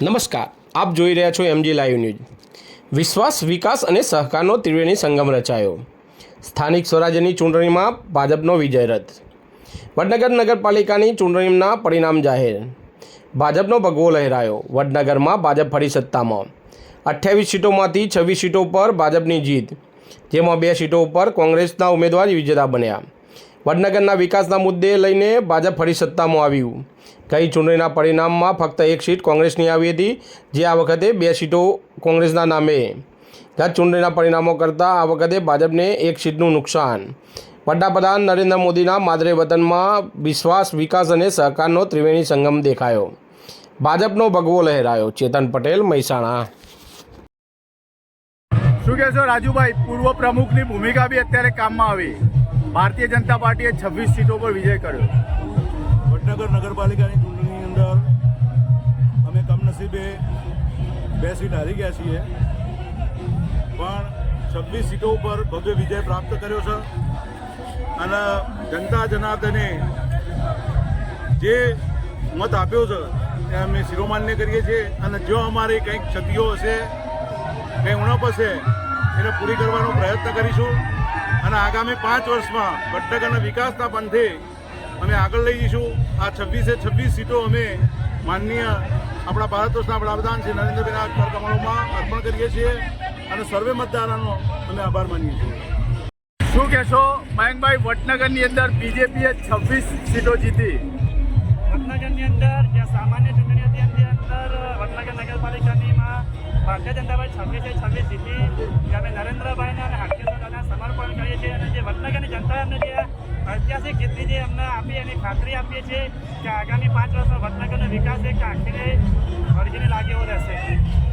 નમસ્કાર, આપ જોઈ રહ્યા છો એમજી લાઈવ ન્યૂઝ. વિશ્વાસ, વિકાસ અને સહકારનો ત્રિવેણી સંગમ રચાયો. સ્થાનિક સ્વરાજ્યની ચૂંટણીમાં ભાજપનો વિજય રથ વડનગર નગરપાલિકાની ચૂંટણીના પરિણામ જાહેર. ભાજપનો ભગવો લહેરાયો. વડનગરમાં ભાજપ ફરી સત્તામાં. અઠ્યાવીસ સીટોમાંથી છવ્વીસ સીટો પર ભાજપની જીત. જેમાં બે સીટો ઉપર કોંગ્રેસના ઉમેદવાર વિજેતા બન્યા. વડનગરના વિકાસના મુદ્દે લઈને ભાજપ ફરી સત્તામાં આવ્યું. ગઈ ચૂંટણીના પરિણામમાં ફક્ત એક સીટ કોંગ્રેસની આવી હતી, જે આ વખતે બે સીટો કોંગ્રેસના નામે. ગત ચૂંટણીના પરિણામો કરતાં આ વખતે ભાજપને એક સીટનું નુકસાન. વડાપ્રધાન નરેન્દ્ર મોદીના માદરે વતનમાં વિશ્વાસ, વિકાસ અને સહકારનો ત્રિવેણી સંગમ દેખાયો. ભાજપનો ભગવો લહેરાયો. ચેતન પટેલ, મહેસાણા. શું કહેશો? રાજુભાઈ, પૂર્વ પ્રમુખની ભૂમિકા બી અત્યારે કામમાં આવી. ભારતીય જનતા પાર્ટીએ છવ્વીસ સીટો પર વિજય કર્યો. વડનગર નગરપાલિકાની ચૂંટણીની અંદર અમે કમનસીબે બે સીટ હારી ગયા છીએ. પણ છવ્વીસ સીટો ઉપર ભવ્ય વિજય પ્રાપ્ત કર્યો છે. અને જનતા જનાર્દને જે મત આપ્યો છે, એ અમે શિરોમાન્ય કરીએ છીએ. અને જો અમારી કંઈક ક્ષતિઓ હશે, કંઈ ઉણપ હશે, એને પૂરી કરવાનો પ્રયત્ન કરીશું. અને આગામી પાંચ વર્ષમાં વડનગરના વિકાસના પંથે અમે આગળ લઈ જઈશું. આ છવ્વીસે છવ્વીસ સીટો અમે માનનીય આપણા ભારત વર્ષના વડાપ્રધાન શ્રી નરેન્દ્રભાઈના કરકમળોમાં અર્પણ કરીએ છીએ અને સર્વે મતદારોનો અમે આભાર માનીએ છીએ. શું કહેશો? મયંકભાઈ વડનગરની અંદર બીજેપીએ છવ્વીસ સીટો જીતી. વડનગરની અંદર જ્યાં સામાન્ય ચૂંટણી હતી એની અંદર વડનગર નગરપાલિકાનીમાં ભારતીય જનતા પાર્ટી છવ્વીસે છવ્વીસ જીતી. ત્યારે અમે નરેન્દ્રભાઈને અને હાર્દિકભાઈને અમને જે ઐતિહાસિક જીતની જે અમને આપી એની ખાતરી આપીએ છીએ કે આગામી પાંચ વર્ષમાં વડનગરનો વિકાસ એક આંખીને વળગીને લાગે એવો રહેશે.